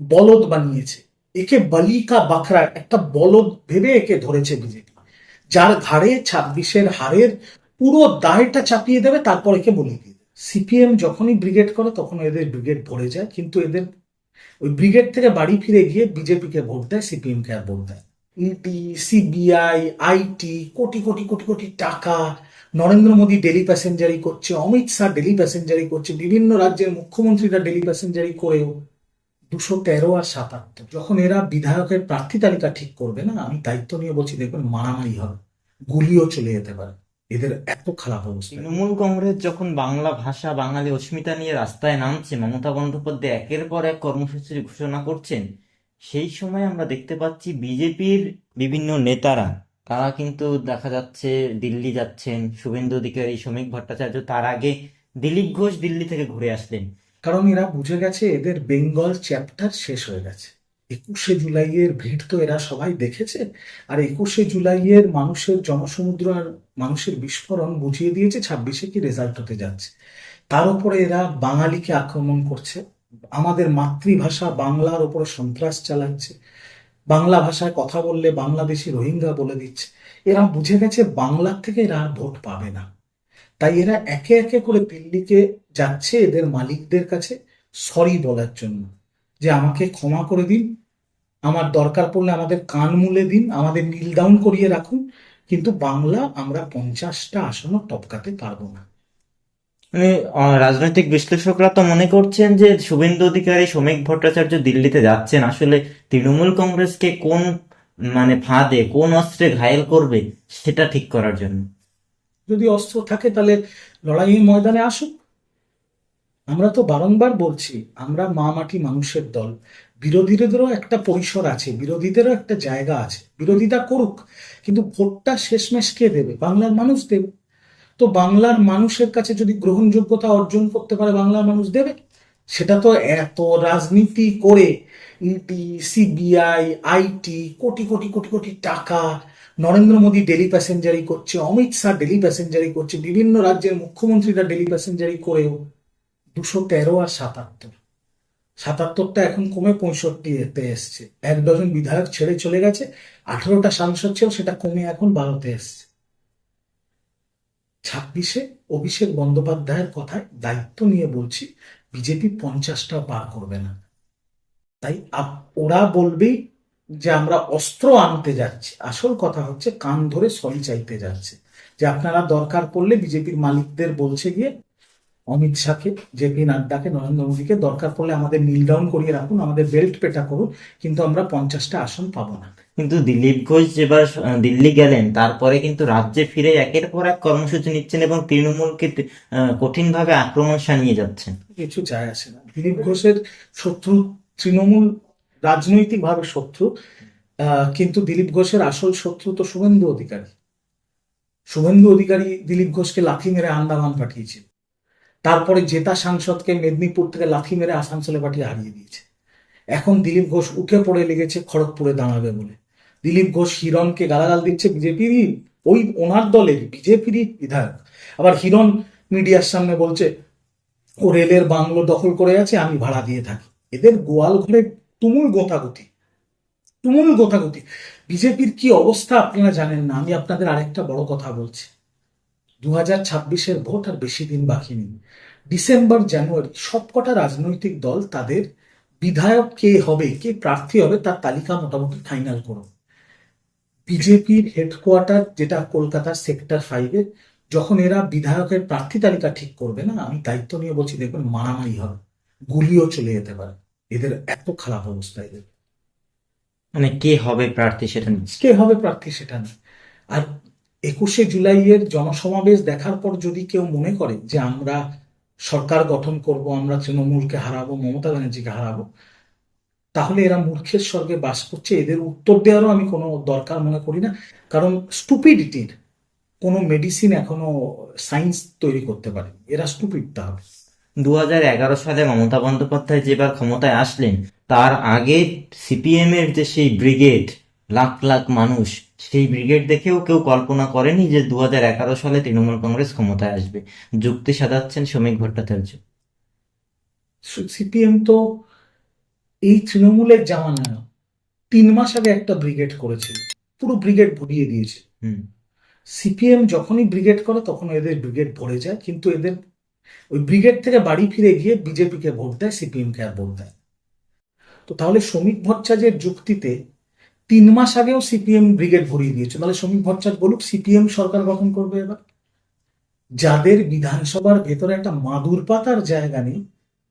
বলদ বানিয়েছে। একে বালিকা বাখরা একটা বলদ ভেবে একে ধরেছে বিজেপি। যার ঘাড়ে ছাব্বিশের হারের পুরো দায়টা চাপিয়ে দেবে, তারপর একে বলিয়ে দিয়ে সিপিএম যখনই ব্রিগেড করে, তখন এদের ব্রিগেড ভরে যায়, কিন্তু এদের ওই ব্রিগেড থেকে বাড়ি ফিরে গিয়ে বিজেপিকে ভোট দেয় সিপিএম কে আর ভোট দেয় ED CBI, IT, crore crore crore crore টাকা নরেন্দ্র মোদী ডেলি প্যাসেঞ্জারি করছে, অমিত শাহ ডেলি প্যাসেঞ্জারি করছে, বিভিন্ন রাজ্যের মুখ্যমন্ত্রীরা ডেলি প্যাসেঞ্জারি করেও দুশো তেরো আর সাতাত্তর। যখন এরা বিধায়কের প্রার্থী তালিকা ঠিক করবে, না আমি দায়িত্ব নিয়ে বলছি, দেখবেন মারামারি হবে, গুলিও চলে যেতে পারে। এদের এত খারাপ অবস্থা। তৃণমূল কংগ্রেস যখন বাংলা ভাষা, বাঙালি অস্মিতা নিয়ে রাস্তায় নামছে, মমতা বন্দ্যোপাধ্যায় একের পর এক কর্মসূচির ঘোষণা করছেন, সেই সময় আমরা দেখতে পাচ্ছি বিজেপির বিভিন্ন নেতারা, তারা কিন্তু দেখা যাচ্ছে দিল্লি যাচ্ছেন, শুভেন্দু অধিকারী, শ্রমিক ভট্টাচার্য, তার আগে দিলীপ ঘোষ দিল্লি থেকে ঘুরে আসলেন। কারণ এরা বুঝে গেছে এদের বেঙ্গল চ্যাপ্টার শেষ হয়ে গেছে। একুশে জুলাইয়ের ভিড় তো এরা সবাই দেখেছে, আর একুশে জুলাইয়ের মানুষের জনসমুদ্র আর মানুষের বিস্ফোরণ বুঝিয়ে দিয়েছে ছাব্বিশে কি রেজাল্ট হতে যাচ্ছে। তার উপরে এরা বাঙালিকে আক্রমণ করছে, আমাদের মাতৃভাষা বাংলার উপরে সন্ত্রাস চালাচ্ছে, বাংলা ভাষায় কথা বললে বাংলাদেশি রোহিঙ্গা বলে দিচ্ছে। এরা বুঝে গেছে বাংলার থেকে এরা ভোট পাবে না। তাই এরা একে একে করে দিল্লিকে যাচ্ছে এদের মালিকদের কাছে সরি বলার জন্য। যে আমাকে ক্ষমা করে দিন আমার দরকার পড়লে আমাদের কান মুলে দিন আমাদের নীল ডাউন করিয়ে রাখুন কিন্তু বাংলা আমরা পঞ্চাশটা আসনও টপকাতে পারব না। মানে রাজনৈতিক বিশ্লেষকরা তো মনে করছেন যে শুভেন্দু অধিকারী শ্রমিক ভট্টাচার্য দিল্লিতে যাচ্ছেন। আসলে তৃণমূল কংগ্রেসকে কোন মানে ফাঁদে কোন অস্ত্রে ঘায়েল করবে সেটা ঠিক করার জন্য। যদি অস্ত্র থাকে তাহলে লড়াইয়ের ময়দানে আসুক আমরা তো বারংবার বলছি, আমরা মা মাটি মানুষের দল। বিরোধীদেরও একটা পরিসর আছে, বিরোধীদেরও একটা জায়গা আছে বিরোধিতা করুক, কিন্তু ভোটটা শেষমেশ কে দেবে? বাংলার মানুষ দেবে। তো বাংলার মানুষের কাছে যদি গ্রহণযোগ্যতা অর্জন করতে পারে, বাংলার মানুষ দেবে? সেটা তো এত রাজনীতি করে ED CBI, IT, crore crore crore crore টাকা নরেন্দ্র মোদী ডেলি প্যাসেঞ্জারি করছে, অমিত শাহ ডেলি প্যাসেঞ্জারি করছে, বিভিন্ন রাজ্যের মুখ্যমন্ত্রীরা ডেলি প্যাসেঞ্জারি করেও দুশো তেরো আর সাতাত্তর। সাতাত্তরটা এখন কমে পঁয়ষট্টিতে এসছে। এক ডজন বিধায়ক ছেড়ে চলে গেছে, আঠারোটা সাংসদ ছিল, সেটা কমে এখন বারোতে এসছে। ছাব্বিশে অভিষেক বন্দ্যোপাধ্যায়ের কথায় দায়িত্ব নিয়ে বলছি, বিজেপি পঞ্চাশটা পার করবে না। তাই ওরা বলবেই যে আমরা অস্ত্র আনতে যাচ্ছি। আসল কথা হচ্ছে কান ধরে সরি চাইতে যাচ্ছে। যে আপনারা দরকার পড়লে বিজেপির মালিকদের বলছে গিয়ে অমিত শাহকে জেপি নাড্ডাকে নরেন্দ্র মোদীকে। দরকার পড়লে আমাদের নীল ডাউন করিয়ে রাখুন আমাদের বেল্ট পেটা করুন কিন্তু আমরা পঞ্চাশটা আসন পাবো না। কিন্তু দিলীপ ঘোষ যেবার দিল্লি গেলেন তারপরে কিন্তু রাজ্যে ফিরে একের পর এক কর্মসূচি নিচ্ছেন এবং তৃণমূলকে কঠিনভাবে আক্রমণ সানিয়ে যাচ্ছেন। কিছু যায় আসে না। দিলীপ ঘোষের শত্রু তৃণমূল রাজনৈতিকভাবে শত্রু আহ, কিন্তু দিলীপ ঘোষের আসল শত্রু তো শুভেন্দু অধিকারী। শুভেন্দু অধিকারী দিলীপ ঘোষকে লাথি মেরে আন্দামান পাঠিয়েছিল। তারপরে জেতা সাংসদকে মেদিনীপুর থেকে লাথি মেরে আসানসোলে পাঠিয়ে হারিয়ে দিয়েছে। এখন দিলীপ ঘোষ উঠে পড়ে লেগেছে খড়গপুরে দাঁড়াবে বলে। দিলীপ ঘোষ হিরণকে গালাগাল দিচ্ছে বিজেপিরই ওই ওনার দলের বিজেপিরই বিধায়ক। আবার হিরণ মিডিয়ার সামনে বলছে, ও রেলের বাংলো দখল করে আছে, আমি ভাড়া দিয়ে থাকি। এদের গোয়াল ঘরে তুমুল গোতাগুতি। তুমুল গোতাগুতি। বিজেপির কি অবস্থা আপনারা জানেন না? আমি আপনাদের আরেকটা বড় কথা বলছি। দু হাজার ছাব্বিশের ভোট আর বেশি দিন বাকি নেই। ডিসেম্বর জানুয়ারি সবকটা রাজনৈতিক দল তাদের বিধায়ক কে হবে কে প্রার্থী হবে তার তালিকা মোটামুটি ফাইনাল করুন বিজেপির হেডকোয়ার্টার যেটা কলকাতার সেক্টর ফাইভে যখন এরা বিধায়কের প্রার্থী তালিকা ঠিক করবে না আমি দায়িত্ব নিয়ে বলছি দেখবেন মারামারি হবে গুলিও চলে যেতে পারে। এদের এত খারাপ অবস্থা এদের। মানে কে হবে প্রার্থী সেটা নেই কে হবে প্রার্থী সেটা না আর একুশে জুলাইয়ের জনসমাবেশ দেখার পর যদি কেউ মনে করে যে আমরা সরকার গঠন করব, আমরা তৃণমূলকে হারাবো, মমতা ব্যানার্জিকে হারাবো, তাহলে এরা মূর্খের স্বর্গে বাস করছে। এদের উত্তর দেওয়ারও আমি কোনো দরকার মনে করি না। কারণ স্টুপিডিটির কোনো মেডিসিন এখনও সায়েন্স তৈরি করতে পারে। এরা স্টুপিড তাহলে। দু সালে মমতা বন্দ্যোপাধ্যায় যেবার ক্ষমতায় আসলেন, তার আগে সিপিএম এর যে সেই ব্রিগেড লাখ লাখ মানুষ সেই ব্রিগেড দেখেও কেউ কল্পনা করেনি যে দু সালে তৃণমূল কংগ্রেস ক্ষমতায় আসবে। যুক্তি সাজাচ্ছেন শ্রমিক ভট্টাচার্য। সিপিএম তো এই তৃণমূলের জামানায় তিন মাস আগে একটা ব্রিগেড করেছিল পুরো ব্রিগেড ভরিয়ে দিয়েছে। হুম। সিপিএম যখনই ব্রিগেড করে তখন এদের ব্রিগেড ভরে যায়। কিন্তু এদের ওই ব্রিগেড থেকে বাড়ি ফিরে গিয়ে বিজেপিকে ভোট দেয় সিপিএম কে আর ভোট দেয় তো তাহলে শ্রমিক ভট্টাচার্যের যুক্তিতে তিন মাস আগেও সিপিএম ব্রিগেড ভরিয়ে দিয়েছে। তাহলে শ্রমিক ভট্টাচার্য বলুক সিপিএম সরকার গঠন করবে এবার। যাদের বিধানসভার ভেতরে একটা মাদুর পাতার জায়গা নেই,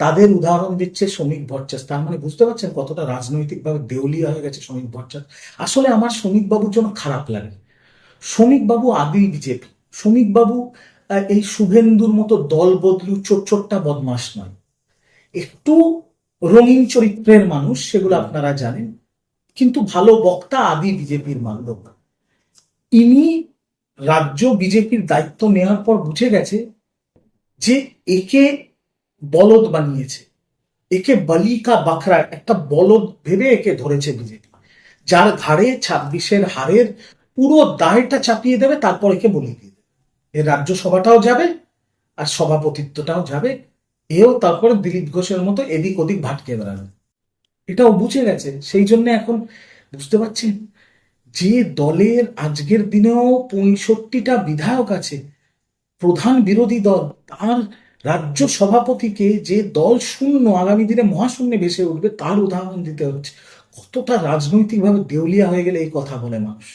তাদের উদাহরণ দিচ্ছে শ্রমিক ভট্টাচার্য। তার মানে বুঝতে পারছেন কতটা রাজনৈতিকভাবে দেউলিয়া হয়ে গেছে শ্রমিক ভট্টাচার্য? আসলে আমার শ্রমিক বাবুর জন্য খারাপ লাগে। শ্রমিকবাবু আদি বিজেপি। শ্রমিকবাবু এই শুভেন্দুর মতো দল বদলু চোটচোট্টা বদমাস নয়। একটু রঙিন চরিত্রের মানুষ, সেগুলো আপনারা জানেন। কিন্তু ভালো বক্তা আদি বিজেপির মানব ইনি রাজ্য বিজেপির দায়িত্ব নেওয়ার পর বুঝে গেছে যে একে বলদ বানিয়েছে, একে বালিকা বাখরা, একটা বলদ ভেবে একে ধরেছে বিজেপি। যার ঘাড়ে ছাব্বিশের হারের পুরো দায়টা চাপিয়ে দেবে, তারপর একে বলিয়ে দিয়ে দেবে। এর রাজ্যসভাটাও যাবে আর সভাপতিত্বটাও যাবে। এও তারপরে দিলীপ ঘোষের মতো এদিক ওদিক ভাটকে বেড়াবে। এটাও বুঝে গেছে সেই জন্য এখন বুঝতে পারছেন যে দলের আজকের দিনেও পঁয়ষট্টিটা বিধায়ক আছে, প্রধান বিরোধী দল, তার রাজ্য সভাপতিকে যে দল শূন্য আগামী দিনে মহাশূন্যে ভেসে উঠবে, তার উদাহরণ দিতে হচ্ছে। কতটা রাজনৈতিকভাবে দেউলিয়া হয়ে গেলে এই কথা বলে মানুষ?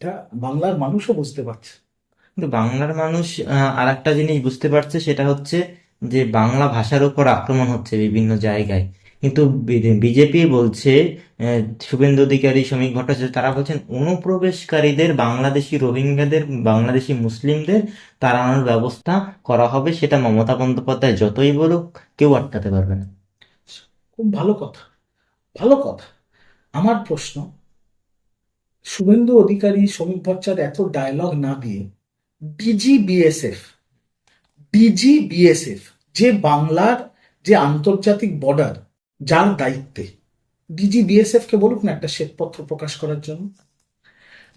এটা বাংলার মানুষও বুঝতে পারছে। কিন্তু বাংলার মানুষ আর একটা জিনিস বুঝতে পারছে, সেটা হচ্ছে যে বাংলা ভাষার উপর আক্রমণ হচ্ছে বিভিন্ন জায়গায়। কিন্তু বিজেপি বলছে শুভেন্দু অধিকারী, শ্রমিক ভট্টাচার্য, তারা বলছেন অনুপ্রবেশকারীদের, বাংলাদেশি রোহিঙ্গাদের, বাংলাদেশি মুসলিমদের তাড়ানোর ব্যবস্থা করা হবে, সেটা মমতা বন্দ্যোপাধ্যায় যতই বলুক, কেউ আটকাতে পারবে না। খুব ভালো কথা। ভালো কথা। আমার প্রশ্ন, শুভেন্দু অধিকারী, শ্রমিক ভট্টাচার্য এত ডায়লগ না দিয়ে ডিজি বিএসএফ ডিজি বিএসএফ যে বাংলার যে আন্তর্জাতিক বর্ডার যার দায়িত্বে। ডিজি বিএসএফ কে বলুক না, একটা শ্বেতপত্র প্রকাশ করার জন্য।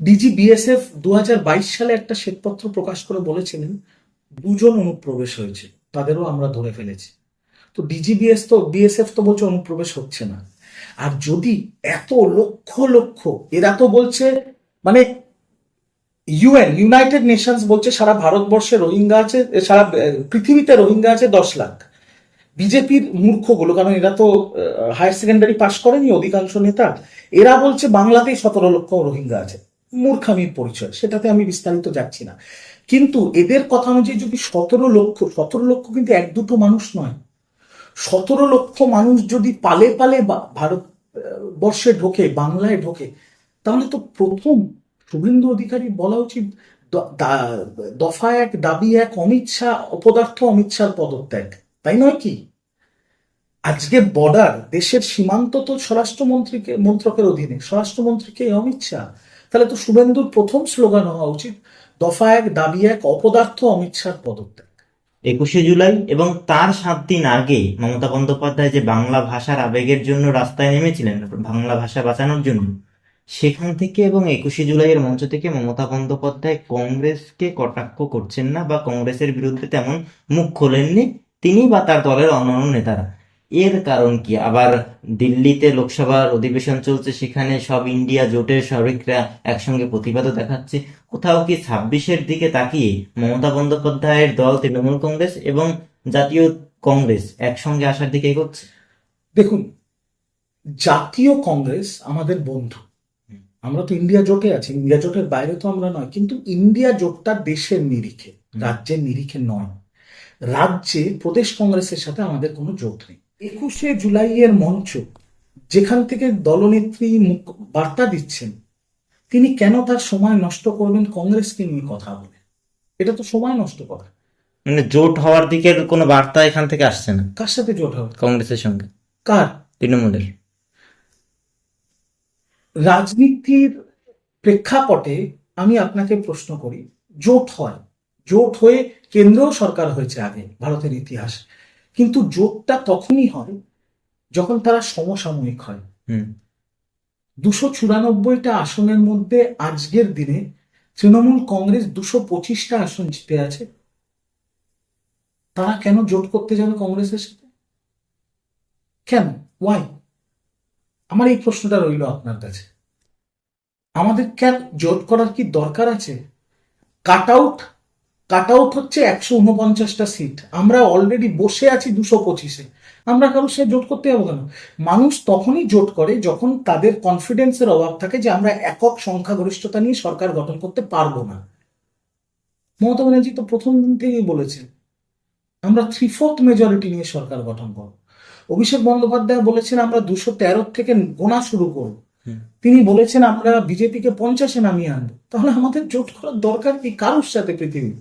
ডিজি বিএসএফ দু হাজার বাইশ সালে একটা শ্বেতপত্র প্রকাশ করে বলেছিলেন, দুজন অনুপ্রবেশ হয়েছে, তাদেরও আমরা ধরে ফেলেছি। তো ডিজিবিএস তো বিএসএফ তো বলছে অনুপ্রবেশ হচ্ছে না। আর যদি এত লক্ষ লক্ষ, এরা তো বলছে মানে ইউএন, ইউনাইটেড নেশনস বলছে সারা ভারতবর্ষে রোহিঙ্গা আছে, সারা পৃথিবীতে রোহিঙ্গা আছে দশ লাখ। বিজেপির মূর্খগুলো, কারণ এরা তো হায়ার সেকেন্ডারি পাশ করেনি অধিকাংশ নেতা। এরা বলছে বাংলাতেই সতেরো লক্ষ রোহিঙ্গা আছে। মূর্খামির পরিচয়, সেটাতে আমি বিস্তারিত যাচ্ছি না। কিন্তু এদের কথা অনুযায়ী যদি সতেরো লক্ষ সতেরো লক্ষ কিন্তু এক দুটো মানুষ নয়। সতেরো লক্ষ মানুষ যদি পালে পালে ভারত বর্ষে ঢোকে, বাংলায় ঢোকে, তাহলে তো প্রথম শুভেন্দু অধিকারী বলা উচিত দফা এক, দাবি এক, অমিত শাহ, অপদার্থ অমিত শাহর পদত্যাগ। তাই নয় কি? আজকে বর্ডার দেশের সীমান্ত তো স্বরাষ্ট্রমন্ত্রীকে, মন্ত্রকের অধীনে। স্বরাষ্ট্রমন্ত্রীকে অমিত শাহ। তাহলে তো শুভেন্দুর প্রথম স্লোগান হওয়া উচিত, দফা এক, দাবি এক, অপদার্থ অমিত শাহর পদত্যাগ। একুশে জুলাই এবং তার সাত দিন আগে মমতা বন্দ্যোপাধ্যায় যে বাংলা ভাষার আবেগের জন্য রাস্তায় নেমেছিলেন, বাংলা ভাষা বাঁচানোর জন্য, সেখান থেকে এবং একুশে জুলাইয়ের মঞ্চ থেকে মমতা বন্দ্যোপাধ্যায় কংগ্রেসকে কটাক্ষ করছেন না বা কংগ্রেসের বিরুদ্ধে তেমন মুখ খোলেননি? তিনি বা তার দলের অন্যান্য নেতারা। এর কারণ কি? আবার দিল্লিতে লোকসভার অধিবেশন চলছে সেখানে সব ইন্ডিয়া জোটের শরিকরা একসঙ্গে প্রতিবাদও দেখাচ্ছে। কোথাও কি ছাব্বিশের দিকে তাকিয়ে মমতা বন্দ্যোপাধ্যায়ের দল তৃণমূল কংগ্রেস এবং জাতীয় কংগ্রেস একসঙ্গে আসার দিকে এগোচ্ছে? দেখুন জাতীয় কংগ্রেস আমাদের বন্ধু। আমরা তো ইন্ডিয়া জোটে আছি। ইন্ডিয়া জোটের বাইরে তো আমরা নয় কিন্তু ইন্ডিয়া জোটটা দেশের নিরিখে রাজ্যের নিরিখে নয়। রাজ্যে প্রদেশ কংগ্রেসের সাথে আমাদের কোনো জোট নেই। একুশে জুলাইয়ের মঞ্চ যেখান থেকে দলনেত্রী মুখ বার্তা দিচ্ছেন তিনি কেন তার সময় নষ্ট করবেন কংগ্রেসকে নিয়ে কথা বলে? এটা তো সময় নষ্ট করা। মানে জোট হওয়ার দিকের কোনো বার্তা এখান থেকে আসছে না? কার সাথে জোট হবে কংগ্রেসের সঙ্গে। কার? তৃণমূলের। রাজনীতির প্রেক্ষাপটে আমি আপনাকে প্রশ্ন করি জোট হয় জোট হয়ে কেন্দ্রীয় সরকার হয়েছে আগে ভারতের ইতিহাসে। কিন্তু জোটটা তখনই হয় যখন তারা সমসাময়িক হয়। দুশো চুরানব্বইটা আসনের মধ্যে আজকের দিনে তৃণমূল কংগ্রেস দুশো পঁচিশটা আসন জিতে আছে। তারা কেন জোট করতে যাবে কংগ্রেসের সাথে? কেন? ওয়াই আমার এই প্রশ্নটা রইল আপনার কাছে। আমাদের কেন জোট করার কি দরকার আছে? কাট আউট কাট আউট হচ্ছে একশো উনপঞ্চাশটা সিট আমরা অলরেডি বসে আছি দুশো পঁচিশে। আমরা কারোর সাথে জোট করতে যাব কেন? মানুষ তখনই জোট করে যখন তাদের কনফিডেন্সের অভাব থাকে যে আমরা একক সংখ্যাগরিষ্ঠতা নিয়ে সরকার গঠন করতে পারব না। মমতা ব্যানার্জি তো প্রথম দিন থেকেই বলেছেন আমরা থ্রি ফোর্থ মেজরিটি নিয়ে সরকার গঠন করব। অভিষেক বন্দ্যোপাধ্যায় বলেছেন আমরা দুশো তেরো থেকে গোনা শুরু করব। তিনি বলেছেন আমরা বিজেপিকে পঞ্চাশে নামিয়ে আনব। তাহলে আমাদের জোট করার দরকার কি কারোর সাথে পৃথিবী